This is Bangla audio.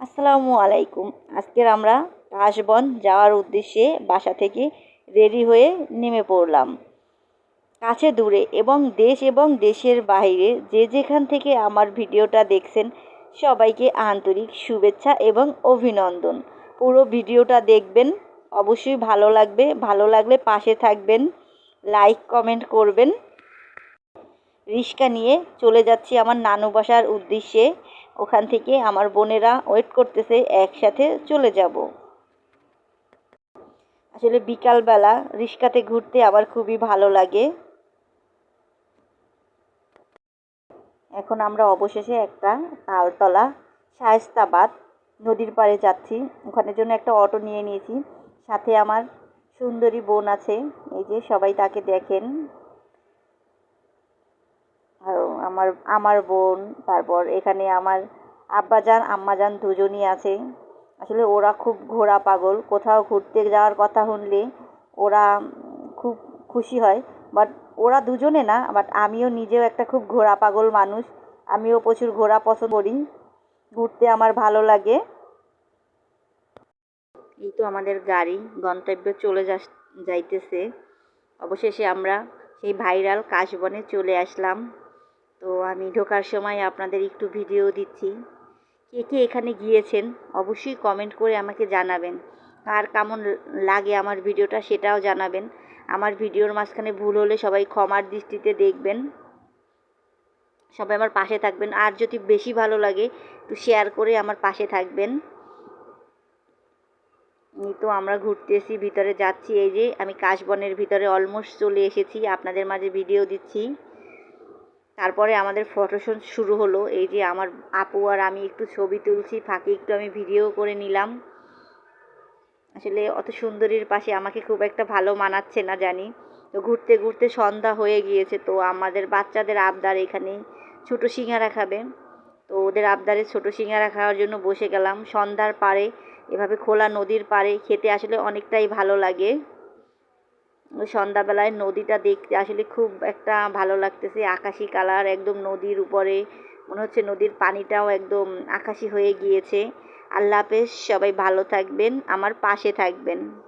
আসসালামু আলাইকুম। আজকের আমরা কাশবন যাওয়ার উদ্দেশ্যে বাসা থেকে রেডি হয়ে নেমে পড়লাম। কাছে দূরে এবং দেশ এবং দেশের বাইরে যে যেখান থেকে আমার ভিডিওটা দেখছেন, সবাইকে আন্তরিক শুভেচ্ছা এবং অভিনন্দন। পুরো ভিডিওটা দেখবেন, অবশ্যই ভালো লাগবে। ভালো লাগলে পাশে থাকবেন, লাইক, কমেন্ট করবেন। রিক্সা নিয়ে চলে যাচ্ছি আমার নানু বাসার উদ্দেশ্যে। ওখান থেকে আমার বোনেরা ওয়েট করতেছে, একসাথে চলে যাব। আসলে বিকালবেলা রিক্সাতে ঘুরতে আবার খুবই ভালো লাগে। এখন আমরা অবশেষে একটা তালতলা শায়স্তাবাদ নদীর পাড়ে যাচ্ছি। ওখানের জন্য একটা অটো নিয়ে নিয়েছি। সাথে আমার সুন্দরী বোন আছে, এই যে সবাই তাকে দেখেন। আর আমার আমার বোন, তারপর এখানে আমার আব্বাজান, আম্মাজান দুজনই আছে। আসলে ওরা খুব ঘোরা পাগল। কোথাও ঘুরতে যাওয়ার কথা শুনলে ওরা খুব খুশি হয়। বাট ওরা দুজনে না, বাট আমিও নিজেও একটা খুব ঘোরা পাগল মানুষ। আমিও প্রচুর ঘোরা পছন্দ করি। ঘুরতে আমার ভালো লাগে। এই তো আমাদের গাড়ি, গন্তব্যে চলে যা যাইতেছে। অবশেষে আমরা সেই ভাইরাল কাশবনে চলে আসলাম। তো আমি ঢোকার সময় আপনাদের একটু ভিডিও দিচ্ছি। কে কে এখানে গিয়েছেন, অবশ্যই কমেন্ট করে আমাকে জানাবেন। আর কেমন লাগে আমার ভিডিওটা সেটাও জানাবেন। আমার ভিডিওর মাঝখানে ভুল হলে সবাই ক্ষমার দৃষ্টিতে দেখবেন। সবাই আমার পাশে থাকবেন। আর যদি বেশি ভালো লাগে একটু শেয়ার করে আমার পাশে থাকবেন। তো আমরা ঘুরতেছি ভিতরে যাচ্ছি। এই যে আমি কাশবনের ভিতরে অলমোস্ট চলে এসেছি। আপনাদের মাঝে ভিডিও দিচ্ছি। তারপরে আমাদের ফটোশ্যুট শুরু হলো। এই যে আমার আপু আর আমি একটু ছবি তুলছি, ফাঁকে একটু আমি ভিডিও করে নিলাম। আসলে অত সুন্দরীর পাশে আমাকে খুব একটা ভালো মানাচ্ছে না জানি। তো ঘুরতে ঘুরতে সন্ধ্যা হয়ে গিয়েছে, তো আমাদের বাচ্চাদের আবদার এখানে ছোটো সিঙ্গারা খাবে। তো ওদের আবদারে ছোটো সিঙ্গারা খাওয়ার জন্য বসে গেলাম। সন্ধ্যার পাড়ে, এভাবে খোলা নদীর পাড়ে খেতে আসলে অনেকটাই ভালো লাগে। সন্ধ্যাবেলায় নদীটা দেখতে আসলে খুব একটা ভালো লাগতেছে, আকাশি কালার একদম নদীর উপরে, মনে হচ্ছে নদীর পানিটাও একদম আকাশি হয়ে গিয়েছে। আল্লাহ হাফেজ, সবাই ভালো থাকবেন, আমার পাশে থাকবেন।